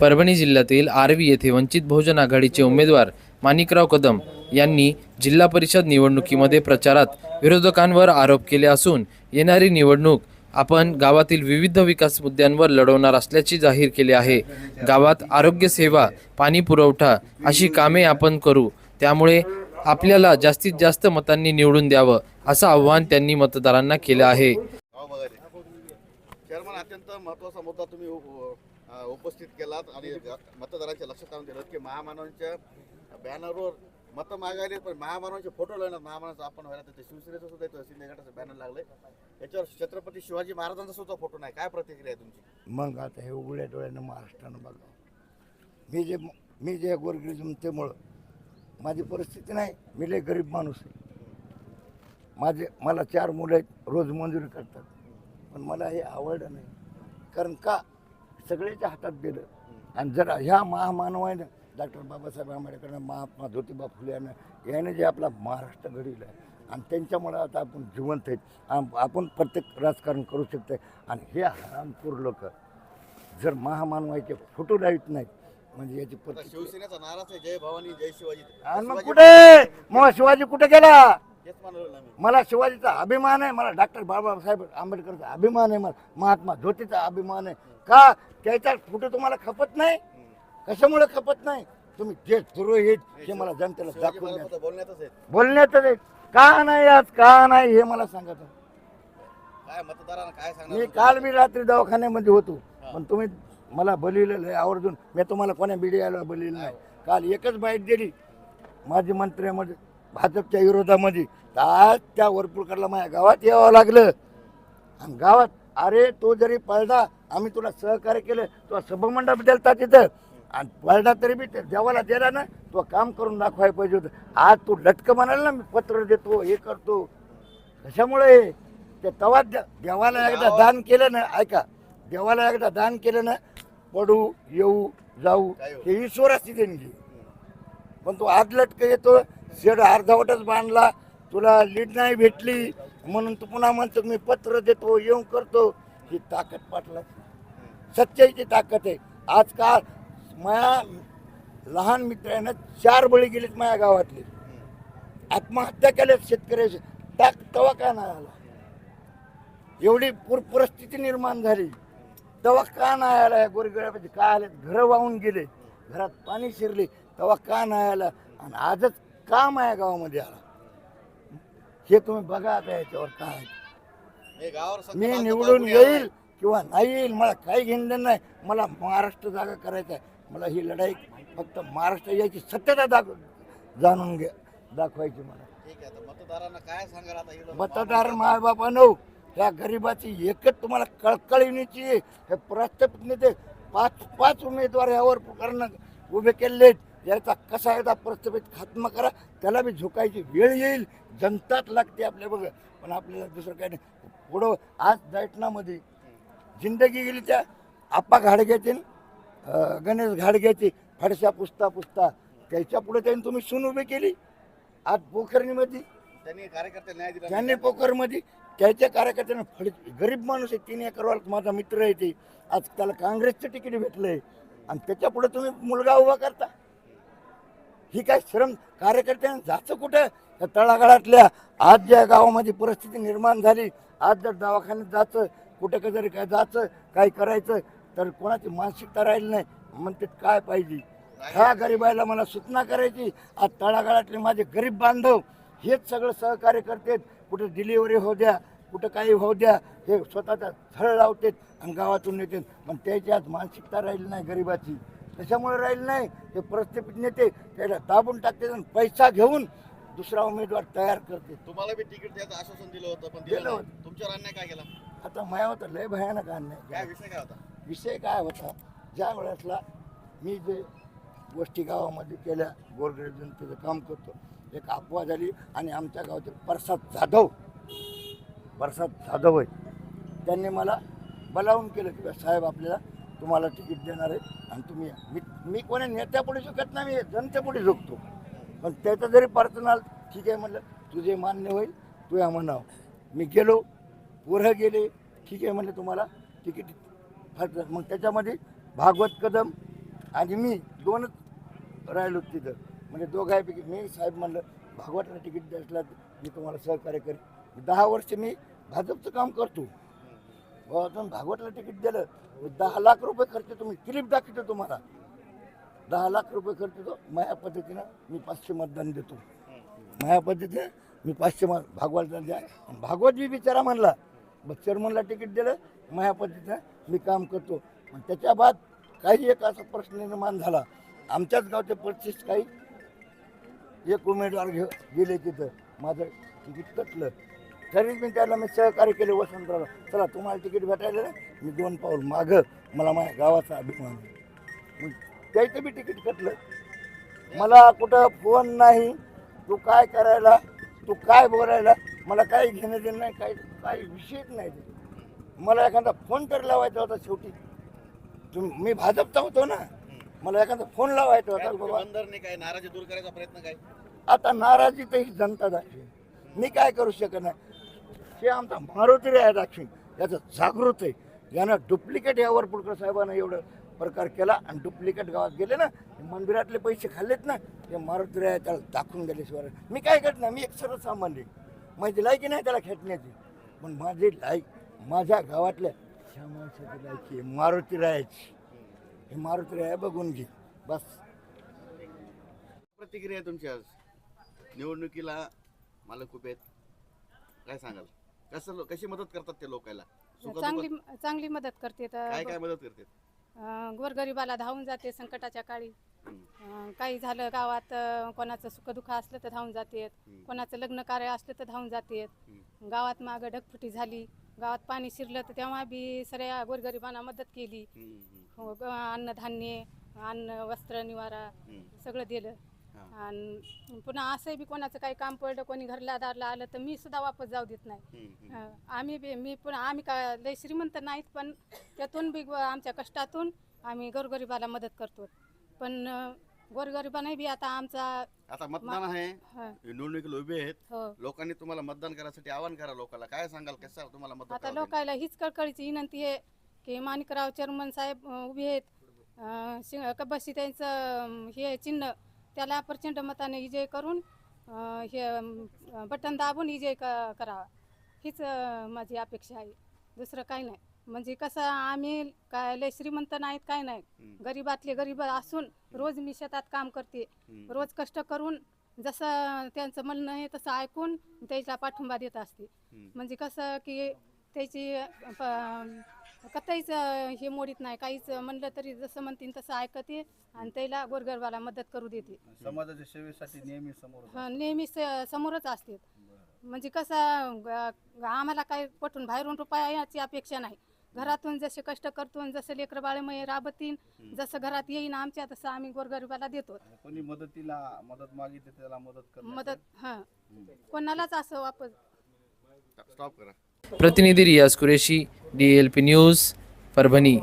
परभणी जिल्ह्यातील आर्वी येथे वंचित बहुजन आघाडीचे उमेदवार माणिकराव कदम यांनी जिल्हा परिषद निवडणुकीमध्ये प्रचारात विरोधकांवर आरोप केले असून येणारी निवडणूक आपण गावातील विविध विकास मुद्द्यांवर लढवणार असल्याचे जाहीर केले आहे. गावात आरोग्य सेवा पाणी पुरवठा अशी कामे आपण करू. त्यामुळे आपल्याला जास्तीत जास्त मतांनी निवडून द्यावं असं आव्हान त्यांनी मतदारांना केलं आहे. उपस्थित केलात आणि मतदारांच्या लक्षात आणून दिलं की महामानवांच्या बॅनरवर मतं मागायले पण महामानवांचे फोटो लावणार महामानवांचा आपण व्हायला तर ते शिवसेनेचं सुद्धा इथं शिंदे गटाचं बॅनर लागलंय. याच्यावर छत्रपती शिवाजी महाराजांचा सुद्धा फोटो नाही. काय प्रतिक्रिया आहे तुमची? मग आता हे उघड्या डोळ्यानं महाराष्ट्रानं बघा. मी जे मी जे गोरगरिजमतेमुळं माझी परिस्थिती नाही मी लय गरीब माणूस आहे. माझे मला चार मुलं आहेत रोज मंजुरी करतात. पण मला हे आवडलं नाही. कारण का? सगळ्याच्या हातात दिलं आणि जर ह्या महामानवानं डॉक्टर बाबासाहेब आंबेडकरनं महात्मा ज्योतिबा फुले यानं यानं जे आपला महाराष्ट्र घडविलं आहे. आणि त्यांच्यामुळं आता आपण जिवंत आहेत. आपण प्रत्येक राजकारण करू शकतो आणि हे हरामपूर लोक जर महामानवाचे फोटो लावित नाहीत म्हणजे याची शिवसेनेचा नाराज आहे. जय भवानी जय शिवाजी. आणि मग कुठे? मग शिवाजी कुठे गेला? मला शिवाजीचा अभिमान आहे. मला डॉक्टर बाबासाहेब आंबेडकरचा अभिमान आहे. मला महात्मा ज्योतीचा अभिमान आहे. का? त्याचा फोटो तुम्हाला खपत नाही? कशामुळे खपत नाही? तुम्ही जे पुरोहित हे मला जनतेला दाखवून द्या. महाराज बोलण्यातच आहेत. बोलण्यातच आहे का नाही आज? का नाही? हे मला सांगत काय मतदारांना काय सांगणार मी? काल मी रात्री दवाखान्यामध्ये होतो. पण तुम्ही मला बोलिवलेलं आहे आवर्जून. मी तुम्हाला कोण्या मीडियाला बोललेलं नाही. काल एकच बाईट दिली. माजी मंत्र्यामध्ये भाजपच्या विरोधामध्ये. तर आज त्या वरपुरकरला माझ्या गावात यावं लागलं. आणि गावात अरे तो जरी पळदा आम्ही तुला सहकार्य केलं तुला सभामंडप दिलता तिथं. आणि पळदा तरी बी देवाला दिला ना तो काम करून दाखवायला पाहिजे होतं. आज तू लटकं म्हणाल ना मी पत्र देतो हे करतो. कशामुळे? ते तवा देवाला एकदा दान केलं ना ऐका देवाला एकदा दान केलं ना पडू येऊ जाऊ हे ईश्वराची देणगी पण तू आज लटक येतो शेड अर्धावटच बांधला तुला लीड नाही भेटली म्हणून तू पुन्हा म्हणतो मी पत्र देतो येऊन करतो. ही ताकद पाटला सच्चाईची ताकद आहे. आजकाल माया लहान मित्रानं चार बळी गेलेत माझ्या गावातले. आत्महत्या केल्यात शेतकऱ्याचे. टाक तवा का नाही आला? एवढी पूर परिस्थिती निर्माण झाली. तवा का नाही आला या गोरगळ्यामध्ये काय आले घरं वाहून गेले. घरात पाणी शिरले. तवा का नाही आला? आणि आजच का माझ्या गावामध्ये आला? हे तुम्ही बघा आता याच्यावर काय आहे. हे गावावर सत्ता मी निवडून येईल किंवा नाही येईल मला काही घेणं नाही. मला महाराष्ट्र जागा करायचा आहे. मला ही लढाई फक्त महाराष्ट्र याची सत्यता दाखव जाणून घ्या दाखवायची मला. ठीक आहे तर मतदारांना काय सांगाल आता मतदार मायबापानो ह्या गरिबाची एकच तुम्हाला कळकळीची आहे. हे प्रस्थापित नेते पाच पाच उमेदवार यावर करणं उभे आहेत. याचा कसा एकदा प्रस्थापित खात्मा करा त्याला बी झुकायची वेळ येईल. जनताच लागते आपल्या बघ पण आपल्याला दुसरं काही नाही. पुढं आज दैठणामध्ये जिंदगी गेली त्या आप्पा घाडग्याचे गणेश घाडग्याची फडशा पुसता पुसता. त्याच्या पुढे त्यांनी तुम्ही सून उभी केली. आज पोखरणीमध्ये त्यांनी कार्यकर्ते न्याय दिला त्यांनी पोखरमध्ये त्याच्या कार्यकर्त्यांना फड गरीब माणूस आहे तीन एकरवाला माझा मित्र आहे ते. आज त्याला काँग्रेसचं तिकीट भेटलंय. आणि त्याच्या पुढे तुम्ही मुलगा उभा करता. ही काय श्रम कार्यकर्त्यांना जायचं कुठं? त्या तळागाळातल्या आज ज्या गावामध्ये परिस्थिती निर्माण झाली आज जर दवाखान्यात जायचं कुठं का जरी काय जायचं काय करायचं तर कोणाची मानसिकता राहिली नाही. म्हणते काय पाहिजे? ह्या गरीबाला मला सूचना करायची आज तळागाळातले माझे गरीब बांधव हेच सगळं सहकार्य करतात कुठं डिलिव्हरी होऊ द्या कुठं काही होऊ द्या हे स्वतःचा झळ लावतात आणि गावातून येतात पण त्याची आज मानसिकता राहिली नाही गरीबाची. त्याच्यामुळे राहिली नाही. ते प्रस्थापित नेते त्याला दाबून टाकतात आणि पैसा घेऊन दुसरा उमेदवार तयार करते. तुम्हाला बी तिकीट द्यायचं आश्वासन दिलं होतं पण दिलं होतं. नाही. तुमच्यावर अन्याय काय केला? आता माया होता लय भयानक काय अन्याय विषय काय होता? विषय काय होता? ज्या वेळेसला मी जे गोष्टी गावामध्ये केल्या गोरगरीब जनतेचं काम करतो एक अफवा झाली आणि आमच्या गावचे प्रसाद जाधव प्रसाद जाधव आहे. त्यांनी मला बलावून केलं की साहेब आपल्याला तुम्हाला तिकीट देणार आहे आणि तुम्ही या." मी मी कोणी नेत्यापुढे झुकत नाही मी जनतेपुढे झुकतो. पण त्याचं जरी पर्सनल ठीक आहे म्हटलं तुझे मान्य होईल तू या म्हणाव. मी गेलो पुढं गेले ठीक आहे म्हणलं तुम्हाला तिकीट फाटलं. मग त्याच्यामध्ये भागवत कदम आणि मी दोनच राहिलो तिथं. म्हणजे दोघांपैकी मी साहेब म्हणलं भागवतला तिकीट द्यायला मी तुम्हाला सहकार्य करेन. दहा वर्ष मी भाजपचं काम करतो. गावातून भागवतला तिकीट दिलं दहा लाख रुपये खर्च तुम्ही क्लिप दाखवतो तुम्हाला. दहा लाख रुपये खर्च येतो माझ्या पद्धतीनं मी पाचशे मतदान देतो. माझ्या पद्धतीनं मी पाचशे मत भागवतला द्या. भागवत बी बिचारा म्हणला मग चेअरमनला तिकीट दिलं माझ्या पद्धतीनं मी काम करतो. पण त्याच्या बाद काही एक असा प्रश्न निर्माण झाला. आमच्याच गावचे पस्तीस काही एक उमेदवार घे गेले तिथं. माझं तिकीट कटलं मी त्याला मी सहकार्य केले वसंतरावला चला तुम्हाला तिकीट भेटायला ना मी दोन पाऊल मागं. मला माझ्या गावाचा अभिमान. मग त्याचं बी तिकीट कटलं. मला कुठं फोन नाही. तू काय करायला? तू काय बोलायला? मला काही घेणं देणं नाही काही काही विषयच नाही. मला एखादा फोन तर लावायचा होता शेवटी. तुम मी भाजपचा होतो ना. मला एखादा फोन लावायचा होता बाबा. काय? नाराजी दूर करायचा प्रयत्न काय? आता नाराजी तर ही जनता दाखवेल. मी काय करू शकत नाही? हे आमचा मारुती राय दाक्षिण याचं जागृत आहे. यानं डुप्लिकेट यावर पुडकर साहेबानं एवढं प्रकार केला आणि डुप्लिकेट गावात गेले ना मंदिरातले पैसे खाल्लेत ना ते मारुती राय त्याला दाखवून गेले शिवाय. मी काय करत नाही मी एक सर्वसामान्य माझी लायकी नाही त्याला खेटण्याची. पण माझी लायक माझ्या गावातल्या ह्या माणसाची लायकी मारुती रायाची. हे मारुती राय बघून घे. बस. प्रतिक्रिया तुमची आज? निवडणुकीला मला खूप आहेत. काय सांगाल? कसं कशी मदत करतात ते लोकांना सुखादुखात चांगली चांगली मदत करते काय काय मदत करतात तर गोरगरिबाला धावून जाते संकटाच्या काळी. अं, काही झालं गावात अं, कोणाचं सुखदुःख असलं तर धावून जातेत. हम्म. कोणाचं लग्न कार्य असलं तर धावून जातेत. गावात मागं ढगफुटी झाली. गावात पाणी शिरलं तर तेव्हा बी सगळ्या गोरगरिबांना मदत केली. हम्म, हो, ग- अन्नधान्य अन्न वस्त्र निवारा. सगळं दिलं. आणि पुन्हा असंही बी कोणाचं काही काम पडलं कोणी घरला दारला आलं तर मी सुद्धा वापस जाऊ देत नाही. अं, आम्ही बी मी पण आम्ही का लय श्रीमंत नाहीत पण त्यातून बी ग- आमच्या कष्टातून आम्ही गोरगरिबाला मदत करतो. पण अं, गोरगरिबांनाही बी आता आमचा आता मतदान आहे. हं, निवडणुकीला उभे आहेत. हो. लोकांनी तुम्हाला मतदान करायसाठी आवाहन करा लोकांना काय सांगाल कसं तुम्हाला मदत आता करावं? लागेल? लोकायला हीच कळकळीची विनंती आहे की माणिकराव चेअरमन साहेब अं, उभे आहेत. अं, कब्बशी त्यांचं अं, हे चिन्ह त्याला प्रचंड मताने विजय करून अं, हे बटन दाबून विजय क- करावा. हीच अं, माझी अपेक्षा आहे. दुसरं काही नाही. म्हणजे कसं आम्ही काय लय श्रीमंत नाहीत काय नाही. हम्म, गरीबातले गरीब असून रोज मी शेतात काम करते. हम्म. रोज कष्ट करून जसं त्यांचं म्हणणं आहे तसं ऐकून त्याला पाठिंबा देत असते. हम्म. म्हणजे कसं की त्याची प- कथाहीच हे मोडीत नाही. काहीच म्हणलं तरी जसं म्हणतील तसं ऐकते आणि त्याला गोरगरबाला मदत करू देते. समाजाच्या सेवेसाठी नेहमी समोर. हं, नेहमी स- समोरच असते म्हणजे कसं ग- आम्हाला काही कुठून बाहेरून रुपयाची अपेक्षा नाही. घरातून जसे कष्ट करतो आणि जसं लेकरं बाळमय राबतीन जसं घरात येईन आमच्या तसं आम्ही गोरगरिबाला देतो. कोणी मदतीला मदत मागितली त्याला मदत करण्याचं मदत हां. कोणालाच असं वापस स्टॉप करा. प्रतिनिधी Riyaz Qureshi D L P news Parbhani.